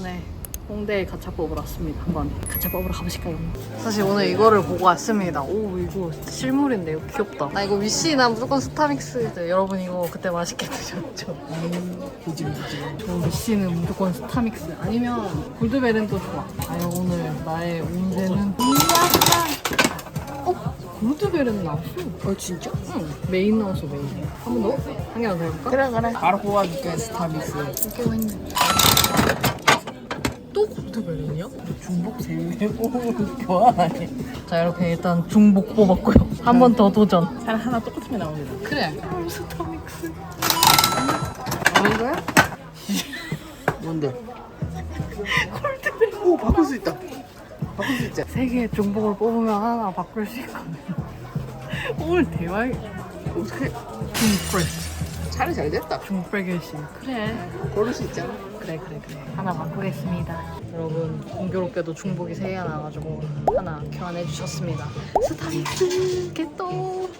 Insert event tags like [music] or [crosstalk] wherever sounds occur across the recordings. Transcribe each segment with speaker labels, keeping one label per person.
Speaker 1: 오랜만에 홍대에 가차 뽑으러 왔습니다. 한번 가차 뽑으러 가보실까요? 사실 오늘 이거를 보고 왔습니다. 오 이거 실물인데 이거 귀엽다. 나 이거 위시 나 무조건 스타믹스. 여러분 이거 그때 맛있게 드셨죠?
Speaker 2: 부짐부짐.
Speaker 1: 저 위시는 무조건 스타믹스. 아니면 골드베렌도 좋아. 아유 오늘 나의 운세는 어? 골드베렌 나왔어?
Speaker 2: 어 진짜?
Speaker 1: 응. 메인 나왔어 메인. 한 번 더? 한 개만 더 해볼까?
Speaker 2: 그래 그래. 바로 뽑아줄게 스타믹스.
Speaker 1: 이렇게 있네. 또 골드베렌이야?
Speaker 2: 중복 뽑으면 [laughs] 교환하네.
Speaker 1: 자 이렇게 일단 중복 뽑았고요. 한 번 더 도전.
Speaker 2: 살 하나 똑같으면 나옵니다.
Speaker 1: 그래. 스타믹스. 아는 거야?
Speaker 2: 뭔데? [laughs] 오 바꿀 수 있다. 바꿀 수 있지.
Speaker 1: 세 개의 중복을 뽑으면 하나 바꿀 수 있거든. 오늘 대박.
Speaker 2: 어떻게?
Speaker 1: 중브레.
Speaker 2: 차례 잘 됐다.
Speaker 1: 중브레게시. 그래.
Speaker 2: 고를 수 있잖아.
Speaker 1: 그래 그래 그래. 하나 바꾸겠습니다. 여러분 공교롭게도 중복이 세 개가 나와가지고 하나 교환해 주셨습니다. 스타믹스 개또.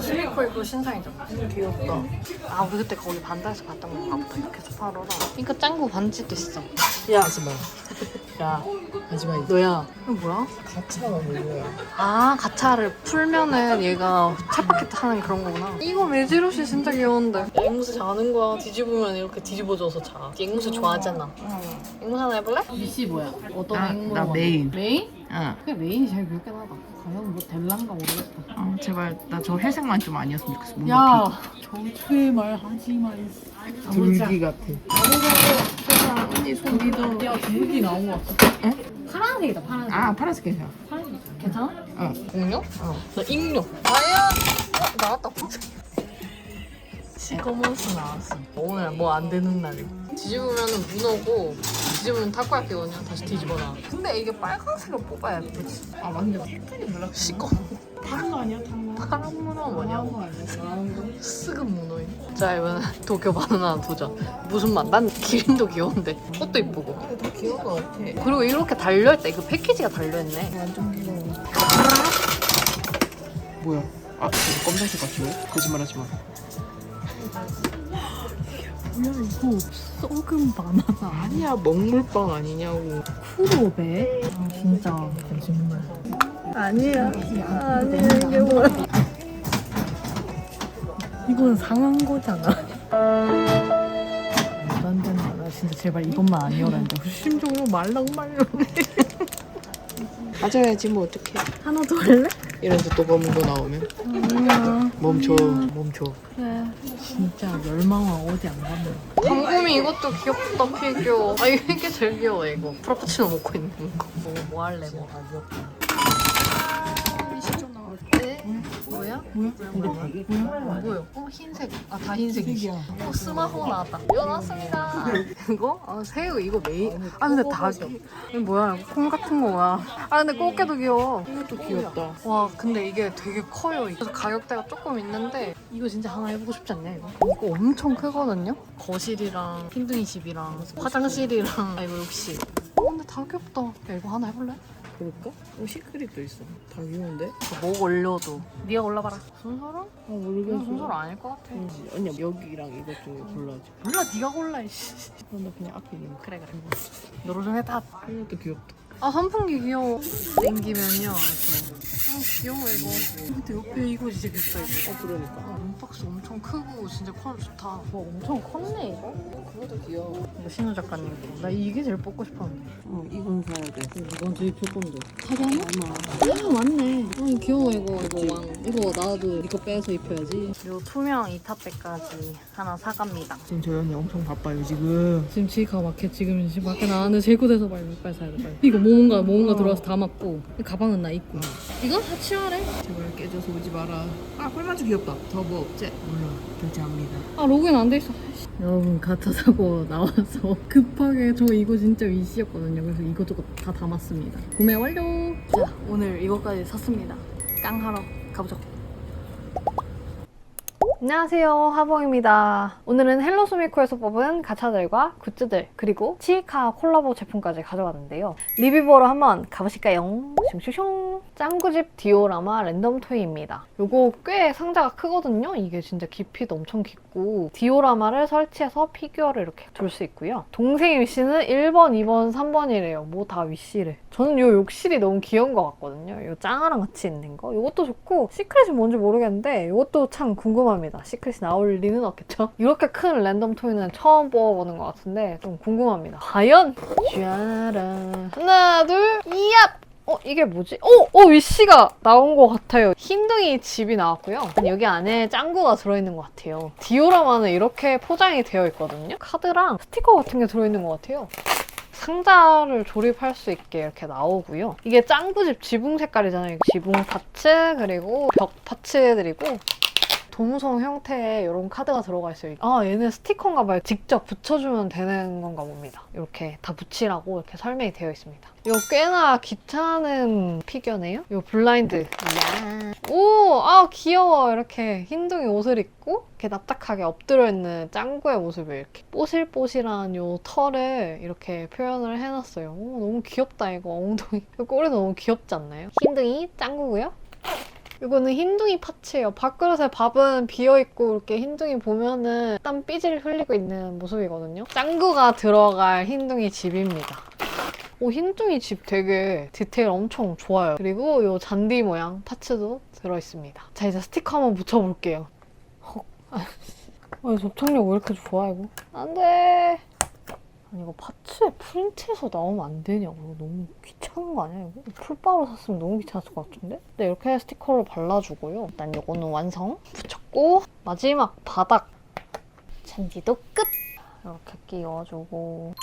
Speaker 1: 슬리퍼 이거 신상이죠?
Speaker 2: 귀엽다.
Speaker 1: 아 우리 그때 거기 반다에서 봤던 건가 보다 이렇게 소파로랑 이거 짱구 반지도 있어
Speaker 2: 야 하지마. 야 하지마 이거.
Speaker 1: 너야 이거 뭐야?
Speaker 2: 가차가 뭐야?
Speaker 1: 아 가차를 풀면은 얘가 챗바퀴 타는 그런 거구나 이거 메지롯이 진짜 귀여운데 앵무새 자는 거야 뒤집으면 이렇게 뒤집어져서 자 앵무새 좋아하잖아 앵무새 하나 해볼래? 미씨 뭐야? 어떤
Speaker 2: 나-
Speaker 1: 앵무새
Speaker 2: 나? 메인.
Speaker 1: 메인?
Speaker 2: 응.
Speaker 1: 그래 메인이 제일 귀엽긴 하다 과연 뭐 될란가 모르겠어
Speaker 2: 아 제발 나 저 회색만 좀 아니었으면 좋겠어. 뭔가
Speaker 1: 야 정수의 말 하지 마
Speaker 2: dur기 같아.
Speaker 1: 언니 손 믿어 야 dur기 나온 거 같아
Speaker 2: 응?
Speaker 1: 파란색이다 파란색
Speaker 2: 아 파란색 괜찮아.
Speaker 1: 파란색 괜찮아?
Speaker 2: 응.
Speaker 1: 공룡? 어. 나 익룡. 아야. 어, 나왔다. 시커먼스 나왔어. 오늘 뭐 안 되는 날이. 뒤집으면은 문어고 뒤집으면 타코야끼거든요. 다시 뒤집어놔. 근데 이게 빨간색을 뽑아야 돼. 그치?
Speaker 2: 아 맞는데 색깔 파란 거 아니야? 파란 거.
Speaker 1: 파란 문어 뭐냐고.
Speaker 2: 거 아니야? 파란 거.
Speaker 1: 쓰금 문어인. 자 이번엔 도쿄 바나나 도전. 무슨 맛? 난 기린도 귀여운데. 꽃도 이쁘고.
Speaker 2: 다 귀여운 거 같아.
Speaker 1: 그리고 이렇게 달려있다. 이거 패키지가 달려있네.
Speaker 2: 완전 귀여워. 뭐야? 아, 저거 검정색 같지 왜? 거짓말 하지 마.
Speaker 1: 뭐야 이거 썩은 바나나.
Speaker 2: 아니야, 먹물빵 아니냐고.
Speaker 1: 쿠로베? 아 진짜 거짓말 아니야 아니야 이게 뭐야 이건 상한 거잖아. 된다 나 진짜 제발 이것만 아니어라 했는데. 심정으로 말랑말랑해
Speaker 2: 가져야지 뭐 어떡해.
Speaker 1: 하나 더 할래?
Speaker 2: 이런데 또 검은 거 나오면.
Speaker 1: 아니야.
Speaker 2: 멈춰, 멈춰.
Speaker 1: 그래. 진짜 멸망왕 어디 안 가면. 당금이 이것도 귀엽다 피규어. 아 이게 제일 귀여워 이거. 프라푸치노 먹고 있는 거뭐 뭐 할래 뭐. 네? 뭐야?
Speaker 2: 뭐야? 근데 되게
Speaker 1: 뭐야? 뭐야? 어 흰색. 아 다 흰색이야. 어 스마호 나왔다. 열었습니다. 이거? [laughs] 아 새우 이거 메인. 아 근데 닭이 이거 뭐야? 콩 같은 거야. 아 근데 꽃게도 귀여워.
Speaker 2: 이것도 귀엽다.
Speaker 1: 와 근데 이게 되게 커요. 그래서 가격대가 조금 있는데 이거 진짜 하나 해보고 싶지 않냐 이거? 이거 엄청 크거든요. 거실이랑 흰둥이 집이랑 화장실이랑 아 이거 역시. 어 근데 다 귀엽다. 야 이거 하나 해볼래?
Speaker 2: 그럴까? 어, 시크릿도 있어. 다 귀여운데?
Speaker 1: 목 올려도. 네가 올라봐라. 순서랑?
Speaker 2: 아,
Speaker 1: 그냥
Speaker 2: 모르겠어.
Speaker 1: 순서로 아닐 것 같아.
Speaker 2: 아니야, 여기랑 이것 중에 골라야지.
Speaker 1: 몰라 네가 골라 이씨.
Speaker 2: 그럼 나 그냥 앞에 있는 거.
Speaker 1: 그래 그래 노로정해 다.
Speaker 2: 이것도 귀엽다.
Speaker 1: 아 선풍기 귀여워. 땡기면요 이렇게. 아 귀여워 이거. 근데 옆에 이거 진짜 비싸 이거.
Speaker 2: 어, 그러니까.
Speaker 1: 아, 룸박스 엄청 크고 진짜 컬 좋다. 와 엄청 컸네 이거.
Speaker 2: 그것도 귀여워.
Speaker 1: 이거 신우 작가님 거. 나 이게 제일 뽑고 싶었는데.
Speaker 2: 어, 이건 사야 돼.
Speaker 1: 이건 되게 예쁜데. 사자 하나? 아 맞네. 아 귀여워 이거 이거 왕. 이거 나도 이거 빼서 입혀야지. 그리고 투명 이탑백까지 하나 사갑니다.
Speaker 2: 지금 조연이 엄청 바빠요, 지금.
Speaker 1: 지금 지가 막혀 지금 지금 밖에 나왔는데 재고돼서 빨리 빨리 사야 돼 빨리 이거 뭔가 뭔가 들어와서 다 맞고. 가방은 나 있고. 이건 하치아래?
Speaker 2: 제발 깨져서 오지 마라. 아, 꿀맛주 귀엽다. 더뭐 없지? 몰라. 결제합니다.
Speaker 1: 아 로그인 안 돼 있어. 여러분 가차 사고 나와서 [laughs] 급하게 저 이거 진짜 위시였거든요. 그래서 이것저것 다 담았습니다. 구매 완료! 자 오늘 이거까지 샀습니다. 깡 하러 가보죠 안녕하세요. 하봉입니다. 오늘은 헬로수미코에서 뽑은 가차들과 굿즈들 그리고 치이카 콜라보 제품까지 가져왔는데요. 리뷰보러 한번 가보실까요? 슝슝슝! 짱구집 디오라마 랜덤 토이입니다. 요거 꽤 상자가 크거든요. 이게 진짜 깊이도 엄청 깊고 있고 디오라마를 설치해서 피규어를 이렇게 둘 수 있고요. 동생의 위시는 1번, 2번, 3번이래요. 뭐 다 위시래. 저는 이 욕실이 너무 귀여운 것 같거든요. 이 짱아랑 같이 있는 거. 이것도 좋고 시크릿이 뭔지 모르겠는데 이것도 참 궁금합니다. 시크릿이 나올 리는 없겠죠? [laughs] 이렇게 큰 랜덤 토이는 처음 뽑아보는 것 같은데 좀 궁금합니다. 과연? 쥐아라 하나 둘 이얍! 어 이게 뭐지? 어, 어 위시가 나온 것 같아요. 흰둥이 집이 나왔고요. 여기 안에 짱구가 들어있는 것 같아요. 디오라마는 이렇게 포장이 되어 있거든요. 카드랑 스티커 같은 게 들어있는 것 같아요. 상자를 조립할 수 있게 이렇게 나오고요. 이게 짱구집 지붕 색깔이잖아요. 지붕 파츠 그리고 벽 파츠들이고 도무성 형태의 이런 카드가 들어가 있어요. 아 얘는 스티커인가 봐요. 직접 붙여주면 되는 건가 봅니다. 이렇게 다 붙이라고 이렇게 설명이 되어 있습니다. 이거 꽤나 귀찮은 피규어네요. 이거 블라인드. 오, 아 귀여워. 이렇게 흰둥이 옷을 입고 이렇게 납작하게 엎드려 있는 짱구의 모습을 이렇게 뽀실뽀실한 요 털을 이렇게 표현을 해놨어요. 오, 너무 귀엽다 이거 엉덩이. 이 꼬리 너무 귀엽지 않나요? 흰둥이 짱구고요. 이거는 흰둥이 파츠예요. 밥그릇에 밥은 비어있고 이렇게 흰둥이 보면은 땀 삐질 흘리고 있는 모습이거든요. 짱구가 들어갈 흰둥이 집입니다. 오, 흰둥이 집 되게 디테일 엄청 좋아요. 그리고 이 잔디 모양 파츠도 들어있습니다. 자, 이제 스티커 한번 붙여볼게요. 헉. 아, 어, 접착력 왜 이렇게 좋아, 이거? 안 돼. 아니, 이거 파츠에 프린트해서 나오면 안 되냐고. 너무 귀찮은 거 아니야, 이거? 풀바로 샀으면 너무 귀찮았을 것 같은데? 네, 이렇게 스티커를 발라주고요. 일단 이거는 완성. 붙였고, 마지막 바닥. 잔디도 끝! 이렇게 끼워주고.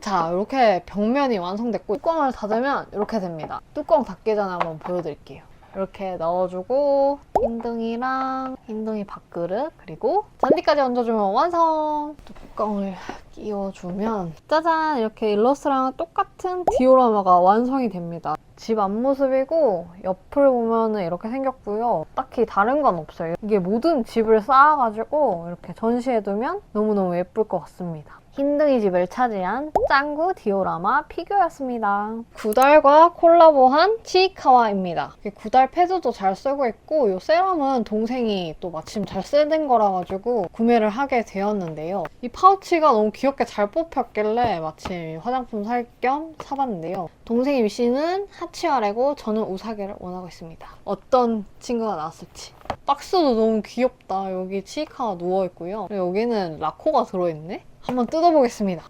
Speaker 1: 자, 이렇게 벽면이 완성됐고 뚜껑을 닫으면 이렇게 됩니다. 뚜껑 닫기 전에 한번 보여드릴게요. 이렇게 넣어주고 흰둥이랑 흰둥이 밥그릇 그리고 잔디까지 얹어주면 완성! 뚜껑을 끼워주면 짜잔! 이렇게 일러스트랑 똑같은 디오라마가 완성이 됩니다. 집 앞모습이고 옆을 보면은 이렇게 생겼고요. 딱히 다른 건 없어요. 이게 모든 집을 쌓아가지고 이렇게 전시해두면 너무너무 예쁠 것 같습니다. 흰둥이 집을 차지한 짱구 디오라마 피규어였습니다. 구달과 콜라보한 치이카와입니다. 구달 패드도 잘 쓰고 있고 이 세럼은 동생이 또 마침 잘 쓰는 거라 가지고 구매를 하게 되었는데요. 이 파우치가 너무 귀엽게 잘 뽑혔길래 마침 화장품 살 겸 사봤는데요. 동생이 위시는 하치와레고 저는 우사게를 원하고 있습니다. 어떤 친구가 나왔을지. 박스도 너무 귀엽다. 여기 치이카가 누워있고요. 여기는 라코가 들어있네? 한번 뜯어보겠습니다.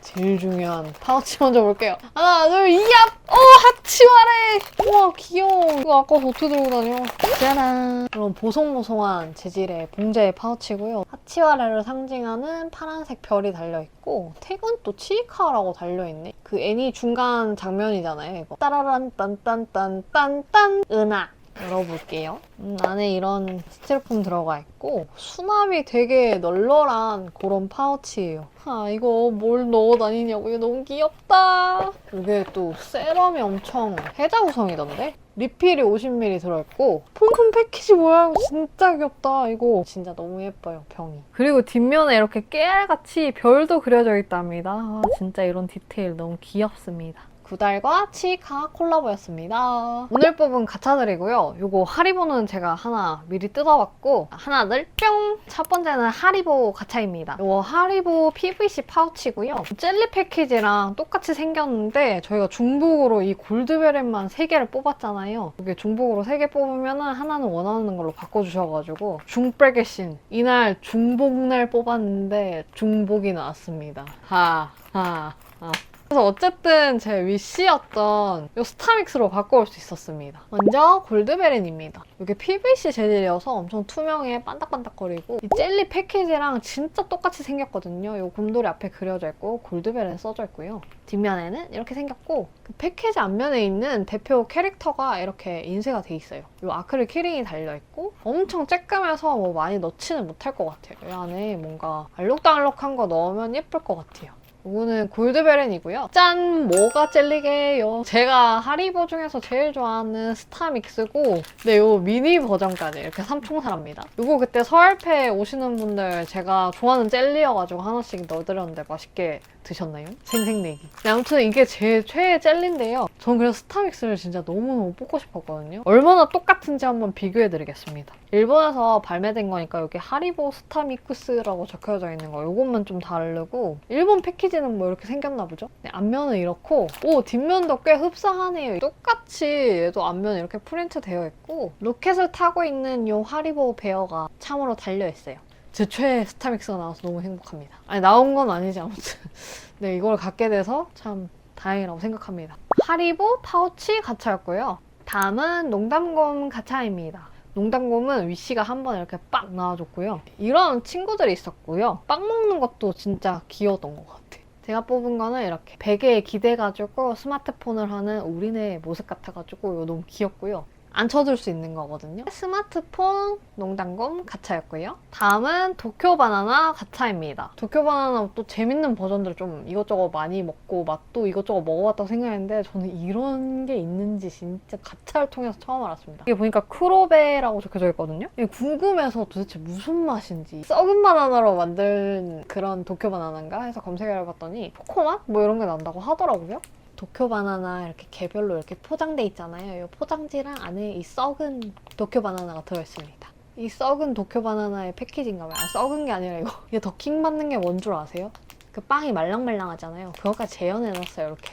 Speaker 1: 제일 중요한 파우치 먼저 볼게요. 하나, 둘, 이얍! 오, 하치와레! 우와, 귀여워. 이거 아까 어떻게 들고 다녀? 짜란! 이런 보송보송한 재질의 봉제의 파우치고요. 하치와레를 상징하는 파란색 별이 달려있고 택은 또 치이카라고 달려있네. 그 애니 중간 장면이잖아요, 이거. 따라란 딴딴딴딴딴 은하. 열어볼게요. 음, 안에 이런 스티로폼 들어가 있고 수납이 되게 널널한 그런 파우치예요. 아 이거 뭘 넣어 다니냐고 이거 너무 귀엽다. 이게 또 세럼이 엄청 해자 구성이던데? 리필이 50ml 들어있고 폼폼 패키지 뭐야 이거 진짜 귀엽다 이거 진짜 너무 예뻐요 병이 그리고 뒷면에 이렇게 깨알같이 별도 그려져 있답니다 아, 진짜 이런 디테일 너무 귀엽습니다 구달과 치카 콜라보였습니다. 오늘 뽑은 가차들이고요. 요거 하리보는 제가 하나 미리 뜯어봤고 하나들 뿅! 첫 번째는 하리보 가차입니다. 요거 하리보 PVC 파우치고요. 젤리 패키지랑 똑같이 생겼는데 저희가 중복으로 이 골드베렛만 3개를 뽑았잖아요. 이게 중복으로 3개 뽑으면 하나는 원하는 걸로 바꿔주셔가지고 중백의 신 이날 중복날 뽑았는데 중복이 나왔습니다. 하, 하, 하. 그래서 어쨌든 제 위시였던 이 스타믹스로 바꿔올 수 있었습니다. 먼저 골드베렌입니다. 이게 PVC 재질이어서 엄청 투명해 반딱반딱거리고 이 젤리 패키지랑 진짜 똑같이 생겼거든요. 이 곰돌이 앞에 그려져 있고 골드베렌 써져 있고요. 뒷면에는 이렇게 생겼고 그 패키지 앞면에 있는 대표 캐릭터가 이렇게 인쇄가 돼 있어요. 이 아크릴 키링이 달려있고 엄청 쬐끔해서 뭐 많이 넣지는 못할 것 같아요. 이 안에 뭔가 알록달록한 거 넣으면 예쁠 것 같아요. 이거는 골드베렌이고요. 짠! 뭐가 젤리게요? 제가 하리보 중에서 제일 좋아하는 스타믹스고 네, 요 미니 버전까지 이렇게 삼총사랍니다. 이거 그때 서울패 오시는 분들 제가 좋아하는 젤리여가지고 하나씩 넣어드렸는데 맛있게 드셨나요? 생생내기. 네, 아무튼 이게 제 최애 젤리인데요. 전 그래서 스타믹스를 진짜 너무너무 뽑고 싶었거든요. 얼마나 똑같은지 한번 비교해드리겠습니다. 일본에서 발매된 거니까 여기 하리보 스타믹스라고 적혀져 있는 거 이것만 좀 다르고 일본 패키지는 뭐 이렇게 생겼나 보죠? 네, 앞면은 이렇고 오 뒷면도 꽤 흡사하네요. 똑같이 얘도 앞면 이렇게 프린트 되어 있고 로켓을 타고 있는 요 하리보 베어가 참으로 달려 있어요. 제 최애 스타믹스가 나와서 너무 행복합니다. 아니 나온 건 아니지 아무튼. [laughs] 네 이걸 갖게 돼서 참 다행이라고 생각합니다. 하리보 파우치 가차였고요. 다음은 농담곰 가차입니다. 농담곰은 위시가 한 번 이렇게 빡 나와줬고요. 이런 친구들이 있었고요. 빵 먹는 것도 진짜 귀여웠던 것 같아요. 제가 뽑은 거는 이렇게 베개에 기대가지고 스마트폰을 하는 우리네 모습 같아가지고 너무 귀엽고요. 앉혀둘 수 있는 거거든요. 스마트폰 농담곰 가차였고요. 다음은 도쿄 바나나 가차입니다. 도쿄 바나나 또 재밌는 버전들 좀 이것저것 많이 먹고 맛도 이것저것 먹어봤다고 생각했는데 저는 이런 게 있는지 진짜 가차를 통해서 처음 알았습니다. 이게 보니까 크로베라고 적혀져 있거든요. 궁금해서 도대체 무슨 맛인지 썩은 바나나로 만든 그런 도쿄 바나나인가 해서 검색을 해봤더니 초코맛? 뭐 이런 게 난다고 하더라고요. 도쿄 바나나 이렇게 개별로 이렇게 포장돼 있잖아요. 이 포장지랑 안에 이 썩은 도쿄 바나나가 들어있습니다. 이 썩은 도쿄 바나나의 패키지인가 봐요. 아, 썩은 게 아니라 이거. 이게 더킹 받는 게 뭔 줄 아세요? 그 빵이 말랑말랑하잖아요. 그거까지 재현해놨어요. 이렇게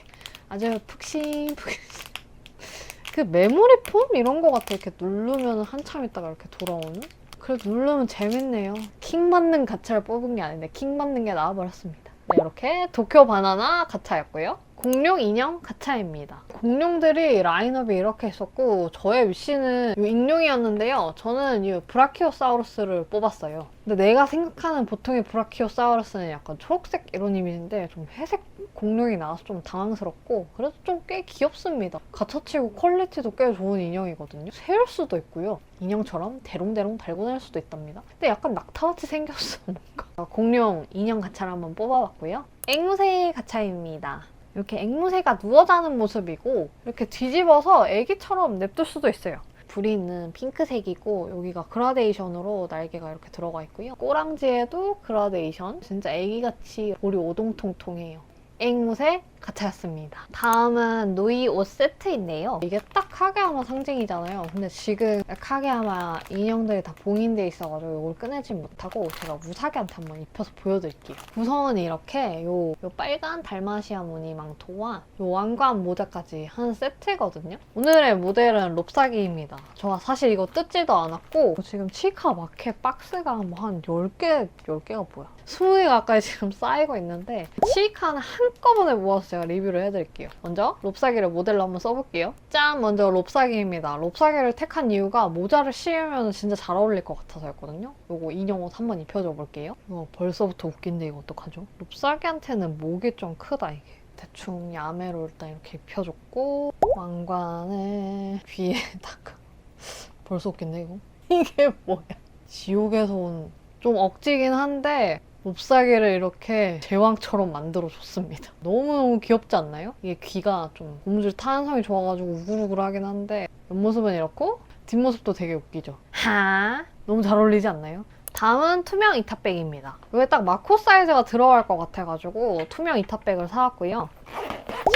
Speaker 1: 아주 푹신푹신. [laughs] 그 메모리 폼 이런 거 같아. 이렇게 누르면 한참 있다가 이렇게 돌아오는. 그래 누르면 재밌네요. 킹 받는 가차를 뽑은 게 아닌데 킹 받는 게 나와버렸습니다. 네, 이렇게 도쿄 바나나 가차였고요. 공룡 인형 가차입니다. 공룡들이 라인업이 이렇게 있었고 저의 위시는 이 익룡이었는데요. 저는 이 브라키오사우루스를 뽑았어요. 근데 내가 생각하는 보통의 브라키오사우루스는 약간 초록색 이런 이미지인데 좀 회색 공룡이 나와서 좀 당황스럽고 그래도 좀 꽤 귀엽습니다. 가차치고 퀄리티도 꽤 좋은 인형이거든요. 세울 수도 있고요. 인형처럼 대롱대롱 달고 다닐 수도 있답니다. 근데 약간 낙타같이 생겼어 뭔가. 공룡 인형 가차를 한번 뽑아봤고요. 앵무새 가차입니다. 이렇게 앵무새가 누워 자는 모습이고 이렇게 뒤집어서 애기처럼 냅둘 수도 있어요. 있는 핑크색이고 여기가 그라데이션으로 날개가 이렇게 들어가 있고요. 꼬랑지에도 그라데이션. 진짜 애기같이 볼이 오동통통해요. 앵무새 가차였습니다. 다음은 노이 옷 세트인데요. 이게 딱 카게하마 상징이잖아요. 근데 지금 카게하마 인형들이 다 봉인돼 있어가지고 이걸 꺼내진 못하고 제가 무사기한테 한번 입혀서 보여드릴게요. 구성은 이렇게 요, 요 빨간 달마시아 무늬 망토와 요 왕관 모자까지 한 세트거든요. 오늘의 모델은 롭사기입니다. 저 사실 이거 뜯지도 않았고 지금 치카 마켓 박스가 뭐한 10개, 10개가 뭐야? 20개 가까이 지금 쌓이고 있는데 치카는 한꺼번에 모아서 제가 리뷰를 해드릴게요. 먼저 롭사기를 모델로 한번 써볼게요. 짠! 먼저 롭사기입니다. 롭사기를 택한 이유가 모자를 씌우면 진짜 잘 어울릴 것 같아서였거든요. 요거 인형 옷 한번 입혀줘 볼게요. 이거 벌써부터 웃긴데 이거 어떡하죠? 롭사기한테는 목이 좀 크다 이게. 대충 야매로 일단 이렇게 입혀줬고 왕관을 귀에다가 [laughs] 벌써 웃긴데 이거? [laughs] 이게 뭐야? 지옥에서 온 좀 억지긴 한데 롭사기를 이렇게 제왕처럼 만들어줬습니다. [laughs] 너무너무 귀엽지 않나요? 이게 귀가 좀 고무줄 탄성이 좋아가지고 우글우글하긴 한데 옆모습은 이렇고 뒷모습도 되게 웃기죠. 하 너무 잘 어울리지 않나요? 다음은 투명 이탑백입니다. 이게 딱 마코 사이즈가 들어갈 것 같아가지고 투명 이탑백을 사왔고요.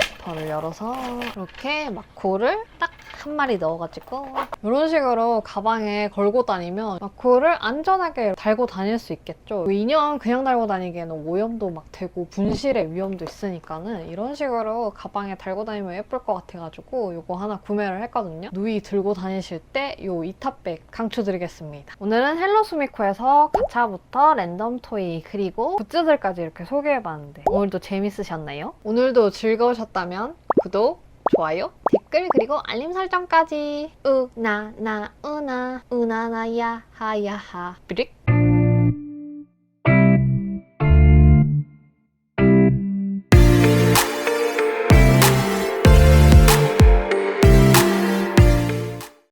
Speaker 1: 지퍼를 열어서 이렇게 마코를 딱 한 마리 넣어가지고 이런 식으로 가방에 걸고 다니면 마코를 안전하게 달고 다닐 수 있겠죠. 인형 그냥 달고 다니기에는 오염도 막 되고 분실의 위험도 있으니까는 이런 식으로 가방에 달고 다니면 예쁠 것 같아가지고 이거 하나 구매를 했거든요. 누이 들고 다니실 때 이 이탑백 강추드리겠습니다. 오늘은 헬로수미코에서 가차부터 랜덤 토이 그리고 굿즈들까지 이렇게 소개해봤는데 오늘도 재밌으셨나요? 오늘도 즐거우셨다면 구독, 좋아요, 댓글 그리고 알림 설정까지. 우나나 우나 우나나야 하야하. 삐릭